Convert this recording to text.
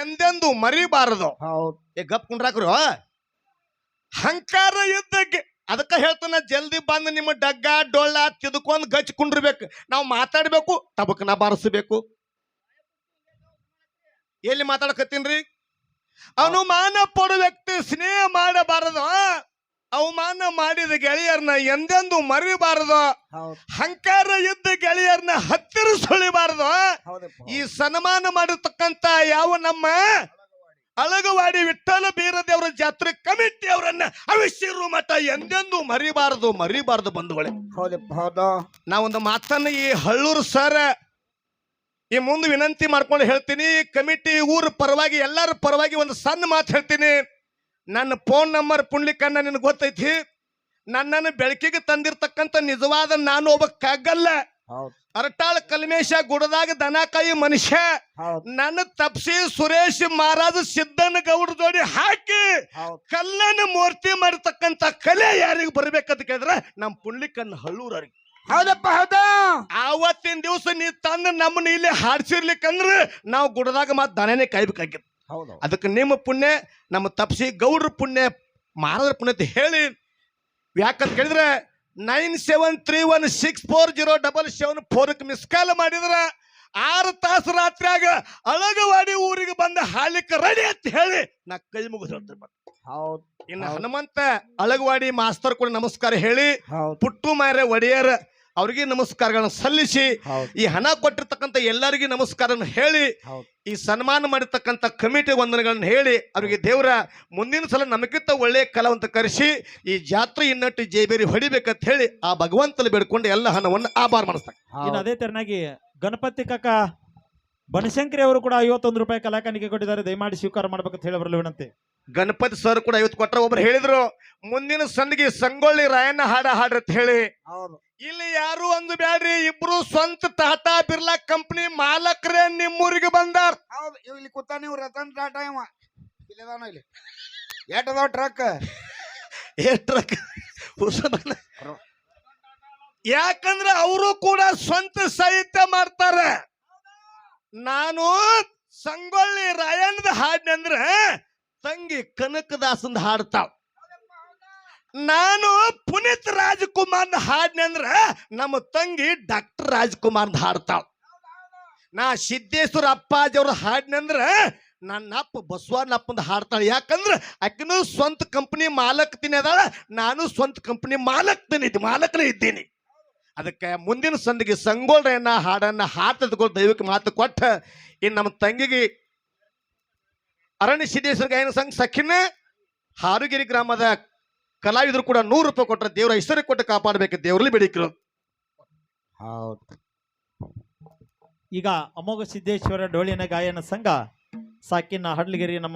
ಎಂದೆಂದು ಮರಿಬಾರದು. ಹೌದು. ಏ ಗಪ್ ಕುಂಡ್ರಾಕ್ರು. ಹಂಕಾರ ಇದ್ದಕ್ಕೆ ಅದಕ್ಕ ಹೇಳ್ತಾನ ಜಲ್ದಿ ಬಂದು ನಿಮ್ಮ ಡಗ್ಗ ಡೊಳ್ಳ ತಿದ್ಕೊಂಡು ಗಚ್ ಕುಂಡ್ರಬೇಕು. ನಾವು ಮಾತಾಡಬೇಕು ತಬಕನ ಬಾರಿಸ್ಬೇಕು. ಎಲ್ಲಿ ಮಾತಾಡಕತ್ತೀನ್ರಿ? ಅನುಮಾನ ಪಡೋ ವ್ಯಕ್ತಿ ಸ್ನೇಹ ಅವಮಾನ ಮಾಡಿದ ಗೆಳೆಯರನ್ನ ಎಂದೆಂದು ಮರಿಬಾರದು? ಹಂಕಾರ ಇದ್ದ ಗೆಳೆಯರನ್ನ ಹತ್ತಿರ ಸುಳಿಬಾರದು? ಈ ಸನ್ಮಾನ ಮಾಡಿರ್ತಕ್ಕಂತ ಯಾವ ನಮ್ಮ ಅಳಗವಾಡಿ ವಿಠಲ ಬೀರದೇವರ ಜಾತ್ರೆ ಕಮಿಟಿ ಅವರನ್ನ ಅವಿಶ್ಯರು ಮಠ ಎಂದೆಂದು ಮರಿಬಾರದು ಮರಿಬಾರದು ಬಂಧುಗಳೇ. ನಾವೊಂದು ಮಾತನ್ನ ಈ ಹಳ್ಳೂರು ಸರ್ ಈ ಮುಂದೆ ವಿನಂತಿ ಮಾಡ್ಕೊಂಡು ಹೇಳ್ತೀನಿ ಕಮಿಟಿ ಊರ ಪರವಾಗಿ ಎಲ್ಲರ ಪರವಾಗಿ ಒಂದು ಸಣ್ಣ ಮಾತು ಹೇಳ್ತೀನಿ. ನನ್ನ ಫೋನ್ ನಂಬರ್ ಪುಣ್ಲಿಕ್ಕನ್ನ ನಿನಗೆ ಗೊತ್ತೈತಿ? ನನ್ನನ್ನು ಬೆಳಕಿಗೆ ತಂದಿರ್ತಕ್ಕಂಥ ನಿಜವಾದ ನಾನು ಒಬ್ಬ ಕಗ್ಗಲ್ಲ. ಅರಟಾಳ ಕಲ್ಮೇಶ ಗುಡದಾಗ ದನಕಾಯಿ ಮನುಷ್ಯ. ನನ್ನ ತಪ್ಸಿ ಸುರೇಶ್ ಮಹಾರಾಜ ಸಿದ್ದನ ಗೌಡ ಜೋಡಿ ಹಾಕಿ ಕಲ್ಲನ ಕಲ್ಲನ್ನು ಮೂರ್ತಿ ಮಾಡಿರ್ತಕ್ಕಂಥ ಕಲೆ ಯಾರಿಗೆ ಬರ್ಬೇಕಂತ ಕೇಳಿದ್ರೆ ನಮ್ಮ ಪುಣ್ಲಿಕನ್ನ ಹಳ್ಳೂರವ್ರಿಗೆ ಹೌದಪ್ಪ ಹೌದ. ಆವತ್ತಿನ ದಿವಸ ನೀ ತಂದು ನಮ್ಮನ್ನ ಇಲ್ಲಿ ಹಾಡ್ಸಿರ್ಲಿಕ್ಕಂದ್ರೆ ನಾವು ಗುಡದಾಗ ಮತ್ತೆ ದನನೇ ಕಾಯ್ಬೇಕಾಗಿತ್ತು. ಹೌದು ಅದಕ್ಕೆ ನಿಮ್ಮ ಪುಣ್ಯ ನಮ್ಮ ತಪ್ಸಿ ಗೌಡ್ರ ಪುಣ್ಯ ಮಹಾರಾಜರ ಪುಣ್ಯ ಅಂತ ಹೇಳಿ ಯಾಕಂತ ಕೇಳಿದ್ರೆ nine seven three one six four zero double seven ಫೋರ್ಗೆ miss call ಮಾಡಿದ್ರ ಆರು ತಾಸು ರಾತ್ರಿಯಾಗ ಅಳಗವಾಡಿ ಊರಿಗೆ ಬಂದ ಹಾಲಿಕ್ಕೆ ರೆಡಿ ಅಂತ ಹೇಳಿ ನಾ ಕೈ ಮುಗಿದು ಹೌದು. ಇನ್ನು. ಹನುಮಂತ ಅಳಗವಾಡಿ ಮಾಸ್ತರ್ ಕೂಡ ನಮಸ್ಕಾರ ಹೇಳಿ ಪುಟ್ಟು ಮಾರೆ ಒಡೆಯರ್ ಅವ್ರಿಗೆ ನಮಸ್ಕಾರಗಳನ್ನು ಸಲ್ಲಿಸಿ ಈ ಹಣ ಕೊಟ್ಟಿರ್ತಕ್ಕಂಥ ಎಲ್ಲರಿಗೂ ನಮಸ್ಕಾರ ಹೇಳಿ ಈ ಸನ್ಮಾನ ಮಾಡಿರ್ತಕ್ಕಂಥ ಕಮಿಟಿ ವಂದನೆಗಳನ್ನು ಹೇಳಿ ಅವರಿಗೆ ದೇವರ ಮುಂದಿನ ಸಲ ನಮಗಿಂತ ಒಳ್ಳೆಯ ಕಲಾವಂತ ಕರೆಸಿ ಈ ಜಾತ್ರೆ ಇನ್ನಟ್ಟು ಜೈಬೇರಿ ಹೊಡಿಬೇಕಂತ ಹೇಳಿ ಆ ಭಗವಂತಲ್ಲಿ ಬೇಡ್ಕೊಂಡು ಎಲ್ಲ ಹಣವನ್ನು ಆಭಾರ ಮಾಡಿಸ್ತಾರೆ. ಇನ್ನು ಅದೇ ತೆರನಾಗಿ ಗಣಪತಿ ಕಾಕ ಬನಶಂಕರಿ ಅವರು ಕೂಡ ಐವತ್ತೊಂದು ರೂಪಾಯಿ ಕಲಾಕಾನಿಕೆ ಕೊಟ್ಟಿದ್ದಾರೆ. ದಯಮಾಡಿ ಸ್ವೀಕಾರ ಮಾಡ್ಬೇಕಂತ ಹೇಳಿ ಬರಲು ವಿನಂತಿ. ಗಣಪತಿ ಸರ್ ಕೂಡ ಐವತ್ತು ಕೊಟ್ಟರೆ ಒಬ್ರು ಹೇಳಿದ್ರು ಮುಂದಿನ ಸಂದಿಗೆ ಸಂಗೊಳ್ಳಿ ರಾಯಣ್ಣ ಹಾಡ ಹಾಡ್ರಿ ಅಂತ ಹೇಳಿ. ಇಲ್ಲಿ ಯಾರು ಒಂದು ಬ್ಯಾಡ್ರಿ ಇಬ್ರು ಸ್ವಂತ ಟಾಟಾ ಬಿರ್ಲಾ ಕಂಪನಿ ಮಾಲಕರೇ ನಿಮ್ಮೂರಿಗೆ ಬಂದಾರ. ಹೌದು ಇಲ್ಲಿ ಕೂತಾನ ನೀವು ರತನ್ ಟಾಟಾ ಇವ. ಇಲ್ಲಿ ಅದಾನ ಇಲ್ಲಿ. ಎಟ್ ಅದಾವ ಟ್ರಕ್ ಎಷ್ಟ್ರಕ್ ಯಾಕಂದ್ರೆ ಅವರು ಕೂಡ ಸ್ವಂತ ಸಾಹಿತ್ಯ ಮಾಡ್ತಾರೆ. ನಾನು ಸಂಗೊಳ್ಳಿ ರಾಯಣ್ಣದ ಹಾಡಿನಂದ್ರ ತಂಗಿ ಕನಕದಾಸಂದ ಹಾಡ್ತಾವ ನಾನು ಪುನೀತ್ ರಾಜ್ಕುಮಾರ್ನ ಹಾಡಿನಂದ್ರ ನಮ್ಮ ತಂಗಿ ಡಾಕ್ಟರ್ ರಾಜ್ಕುಮಾರ್ನ ಹಾಡ್ತಾವ ನಾ ಸಿದ್ದೇಶ್ವರ ಅಪ್ಪಾಜಿ ಅವ್ರ ಹಾಡಿನಂದ್ರ ನನ್ನ ಅಪ್ಪ ಬಸವಣ್ಣಪ್ಪಂದ ಹಾಡ್ತಾಳೆ. ಯಾಕಂದ್ರ ಆಕಿನೂ ಸ್ವಂತ ಕಂಪನಿ ಮಾಲಕ್ತೀನಿ ಅದಾಳ, ನಾನು ಸ್ವಂತ ಕಂಪನಿ ಮಾಲಕ್ತೀನಿ ಮಾಲಕನೇ ಇದ್ದೀನಿ. ಅದಕ್ಕೆ ಮುಂದಿನ ಸಂದಿಗೆ ಸಂಗೋಳನ್ನ ಹಾಡನ್ನ ಹಾಡ್ತದ್ಕೊಂಡು ದೈವಕ್ಕೆ ಮಾತು ಕೊಟ್ಟ ಇನ್ನು ನಮ್ಮ ತಂಗಿಗೆ ಅರಣ್ಯ ಸಿದ್ದೇಶ್ವರ ಗಾಯನ ಸಂಘ ಸಖಿನ? ಹಾರುಗಿರಿ ಗ್ರಾಮದ ಕಲಾವಿದರು ಕೂಡ ನೂರು ರೂಪಾಯಿ ಕೊಟ್ಟರೆ ದೇವರ ಐಶ್ವರ್ಯ ಕೊಟ್ಟು ಕಾಪಾಡಬೇಕು, ದೇವರಲ್ಲಿ ಬೇಡಿಕರು ಹೌದ್. ಈಗ ಅಮೋಘ ಸಿದ್ದೇಶ್ವರ ಡೋಳಿನ ಗಾಯನ ಸಂಘ ಸಾಕಿನ ಹಡ್ಲಗಿರಿ ನಮ್ಮ